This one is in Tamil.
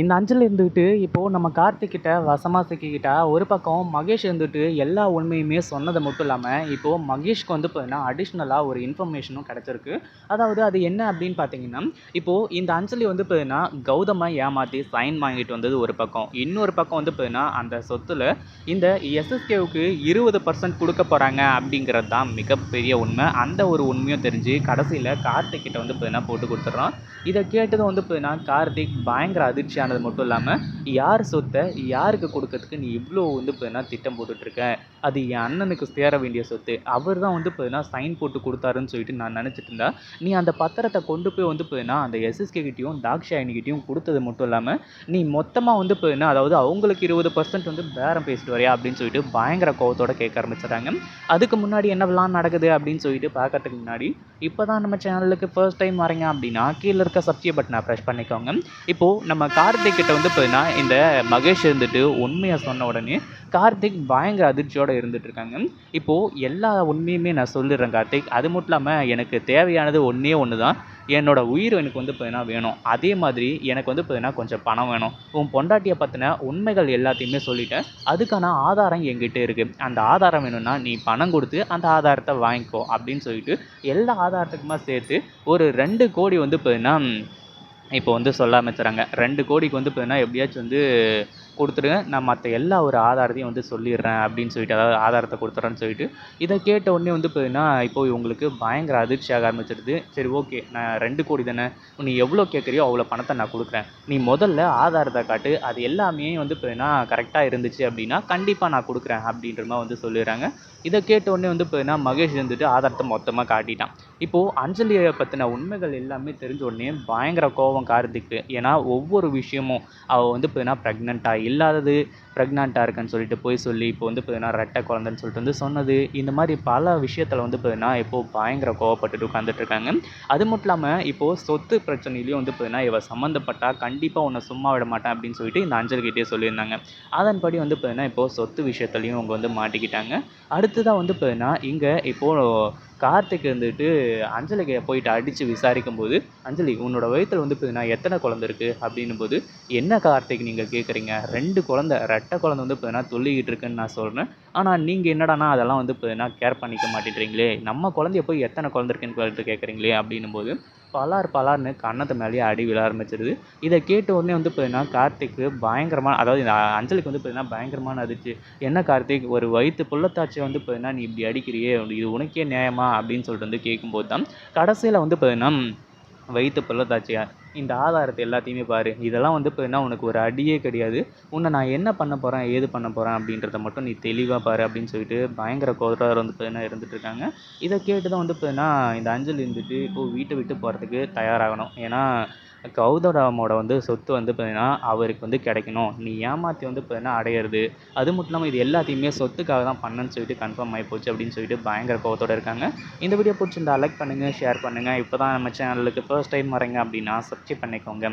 இந்த அஞ்சல் இருந்துக்கிட்டு இப்போது நம்ம கார்த்திக்கிட்ட வசமாக சிக்கிக்கிட்டா ஒரு பக்கம் மகேஷ் இருந்துட்டு எல்லா உண்மையுமே சொன்னது மட்டும் இல்லாமல் இப்போது மகேஷ்க்கு வந்து பார்த்தீங்கன்னா அடிஷ்னலாக ஒரு இன்ஃபர்மேஷனும் கிடச்சிருக்கு. அதாவது அது என்ன அப்படின்னு பார்த்தீங்கன்னா இப்போது இந்த அஞ்சலி வந்து பார்த்தீங்கன்னா கௌதமை ஏமாற்றி சைன் வாங்கிட்டு வந்தது ஒரு பக்கம். இன்னொரு பக்கம் வந்து பார்த்தீங்கன்னா அந்த சொத்தில் இந்த எஸ்எஸ்கேவுக்கு இருபது பர்சன்ட் கொடுக்க போகிறாங்க அப்படிங்கிறது தான் மிகப்பெரிய உண்மை. அந்த ஒரு உண்மையும் தெரிஞ்சு கடைசியில் கார்த்திக் கிட்ட வந்து பார்த்தீங்கன்னா போட்டு கொடுத்துட்றோம் இதை கேட்டதும் வந்து பார்த்தீங்கன்னா கார்த்திக் பயங்கர ஆனது மட்டும் இல்லாமல் யார் சொத்தை யாருக்கு கொடுக்கறதுக்கு நீ இவ்வளோ வந்து பார்த்தீங்கன்னா திட்டம் போட்டுட்ருக்க அது என் அண்ணனுக்கு சேர வேண்டிய சொத்து. அவர் தான் வந்து பார்த்தீங்கன்னா சைன் போட்டு கொடுத்தாருன்னு சொல்லிட்டு நான் நினச்சிட்டு இருந்தா நீ அந்த பத்திரத்தை கொண்டு போய் வந்து பார்த்தீங்கன்னா அந்த எஸ்எஸ்கே கிட்டேயும் தாக்ஷாயினிகிட்டையும் கொடுத்தது மட்டும் இல்லாமல் நீ மொத்தமாக வந்து பார்த்தீங்கன்னா அதாவது அவங்களுக்கு இருபது பர்சன்ட் வந்து பேரம் பேசிட்டு வரையா அப்படின்னு சொல்லிட்டு பயங்கர கோவத்தோட கேட்க ஆரம்பிச்சிட்டாங்க அதுக்கு முன்னாடி என்னவெல்லாம் நடக்குது அப்படின்னு சொல்லிட்டு பார்க்கறதுக்கு முன்னாடி இப்போ தான் நம்ம சேனலுக்கு ஃபர்ஸ்ட் டைம் வரீங்க அப்படின்னா கீழே இருக்க சப்ஸ்கிரைப் பட்டனை ப்ரெஸ் பண்ணிக்கோங்க. இப்போது நம்ம கார்த்திக் கிட்ட வந்து பார்த்தீங்கன்னா இந்த மகேஷ் இருந்துட்டு உண்மையை சொன்ன உடனே கார்த்திக் பயங்கர அதிர்ச்சியோடு இருந்துட்டு இருக்காங்க. இப்போது எல்லா உண்மையுமே நான் சொல்லிடுறேன் கார்த்திக். அது மட்டும் இல்லாமல் எனக்கு தேவையானது ஒன்றே ஒன்று தான் என்னோட உயிர் எனக்கு வந்து பார்த்தீங்கன்னா வேணும். அதே மாதிரி எனக்கு வந்து பார்த்தீங்கன்னா கொஞ்சம் பணம் வேணும். உன் பொண்டாட்டியை பற்றின உண்மைகள் எல்லாத்தையுமே சொல்லிட்டேன். அதுக்கான ஆதாரம் எங்கிட்ட இருக்குது அந்த ஆதாரம் வேணும்னா நீ பணம் கொடுத்து அந்த ஆதாரத்தை வாங்கிக்கோ அப்படின்னு சொல்லிட்டு எல்லா ஆதாரத்துக்குமா சேர்த்து ஒரு ரெண்டு கோடி வந்து பார்த்தீங்கன்னா இப்போ வந்து சொல்ல ஆரம்பிச்சுறாங்க ரெண்டு கோடிக்கு வந்து பார்த்தீங்கன்னா எப்படியாச்சும் வந்து கொடுத்துருங்க. நான் மற்ற எல்லா ஒரு ஆதாரத்தையும் வந்து சொல்லிடுறேன் அப்படின்னு சொல்லிட்டு அதாவது ஆதாரத்தை கொடுத்துட்றேன்னு சொல்லிட்டு இதை கேட்ட உடனே வந்து பார்த்தீங்கன்னா இப்போ இவங்களுக்கு பயங்கர அதிர்ச்சியாக ஆரம்பிச்சிடுது சரி ஓகே. நான் ரெண்டு கோடி தானே. நீ எவ்வளோ கேட்குறியோ அவ்வளோ பணத்தை நான் கொடுக்குறேன். நீ முதல்ல ஆதாரத்தை காட்டு. அது எல்லாமே வந்து பார்த்தீங்கன்னா கரெக்டாக இருந்துச்சு அப்படின்னா கண்டிப்பாக நான் கொடுக்குறேன் அப்படின்ற மாதிரி வந்து சொல்லிடுறாங்க. இதை கேட்ட உடனே வந்து பார்த்தீங்கன்னா மகேஷ் இருந்துட்டு ஆதாரத்தை மொத்தமாக காட்டிட்டான். இப்போது அஞ்சலியை பற்றின உண்மைகள் எல்லாமே தெரிஞ்ச உடனே பயங்கர கோபம் கார்த்திக்கு ஏன்னா ஒவ்வொரு விஷயமும் அவள் வந்து பார்த்தீங்கன்னா ப்ரெக்னெண்ட்டாக இல்லாதது ப்ரெக்னெண்ட்டாக இருக்குன்னு சொல்லிட்டு போய் சொல்லி இப்போ வந்து பார்த்தீங்கன்னா ரெட்டை குழந்தைன்னு சொல்லிட்டு வந்து சொன்னது. இந்த மாதிரி பல விஷயத்தில் வந்து பார்த்தீங்கன்னா இப்போது பயங்கர கோவப்பட்டுட்டு உட்காந்துட்டு இருக்காங்க. அது மட்டும் இல்லாமல் இப்போது சொத்து பிரச்சனையிலையும் வந்து பார்த்தீங்கன்னா இவ சம்மந்தப்பட்டா கண்டிப்பாக உன்னை சும்மா விட மாட்டேன் அப்படின்னு சொல்லிட்டு இந்த அஞ்சல்கிட்டே சொல்லியிருந்தாங்க. அதன்படி வந்து பார்த்தீங்கன்னா இப்போது சொத்து விஷயத்துலையும் அவங்க வந்து மாட்டிக்கிட்டாங்க. அடுத்ததாக வந்து பார்த்தீங்கன்னா இங்கே இப்போது கார்த்திக் வந்துட்டு அஞ்சலிக்கு போயிட்டு அடித்து விசாரிக்கும் போது அஞ்சலி உன்னோட வயித்துல வந்து பார்த்தீங்கன்னா எத்தனை குழந்தை இருக்குது அப்படின்னும் போது என்ன கார்த்திக் நீங்கள் கேட்குறீங்க ரெண்டு குழந்தை ரெட்டை குழந்தை வந்து பார்த்தீங்கன்னா தொல்லிக்கிட்டு இருக்குன்னு நான் சொல்கிறேன் ஆனால் நீங்கள் என்னடானா அதெல்லாம் வந்து பார்த்தீங்கன்னா கேர் பண்ணிக்க மாட்டேங்கிறீங்களே நம்ம குழந்தைய போய் எத்தனை குழந்தை இருக்குன்னு சொல்லிட்டு கேட்குறீங்களே அப்படின்னும் போது பலார் பலார்னு கன்னத்து மேலேயே அடி விழ ஆரம்பிச்சிருது. இதை கேட்ட உடனே வந்து பார்த்தீங்கன்னா கார்த்திக்கு பயங்கரமான அதாவது இந்த அஞ்சலிக்கு வந்து பார்த்தீங்கன்னா பயங்கரமான அதிர்ச்சி. என்ன கார்த்திக்? ஒரு வயிற்று புள்ளத்தாச்சியை வந்து பார்த்தீங்கன்னா நீ இப்படி அடிக்கிறியே இது உனக்கே நியாயமா? அப்படின்னு சொல்லிட்டு வந்து கேட்கும்போது தான் கடைசியில் வந்து பார்த்தீங்கன்னா வயிற்று புள்ளத்தாச்சியா இந்த ஆதாரத்தை எல்லாத்தையுமே பாரு. இதெல்லாம் வந்து இப்போ என்ன உனக்கு ஒரு அடியே கிடையாது. உன்னை நான் என்ன பண்ண போகிறேன் ஏது பண்ண போகிறேன் அப்படின்றத மட்டும் நீ தெளிவாக பாரு அப்படின்னு சொல்லிட்டு பயங்கர கோதரார் வந்து பார்த்தீங்கன்னா இருந்துட்டுருக்காங்க இதை கேட்டு தான் வந்து பார்த்தீங்கன்னா இந்த அஞ்சல் இருந்துட்டு இப்போது வீட்டை விட்டு போகிறதுக்கு தயாராகணும். ஏன்னா கௌதமோட வந்து சொத்து வந்து பார்த்தீங்கன்னா அவருக்கு வந்து கிடைக்கணும். நீ ஏமாற்றி வந்து பார்த்தீங்கன்னா அடையிறது. அது மட்டும் இல்லாமல் இது எல்லாத்தையுமே சொத்துக்காக தான் பண்ணுன்னு சொல்லிட்டு கன்ஃபார்ம் ஆகி போச்சு அப்படின்னு சொல்லிட்டு பயங்கர கோவத்தோடு இருக்காங்க. இந்த வீடியோ பிடிச்சிருந்தா லைக் பண்ணுங்கள் ஷேர் பண்ணுங்கள் இப்போ தான் நம்ம சேனலுக்கு ஃபர்ஸ்ட் டைம் வரீங்க அப்படின்னா சப்ஸ்கிரைப் பண்ணிக்கோங்க.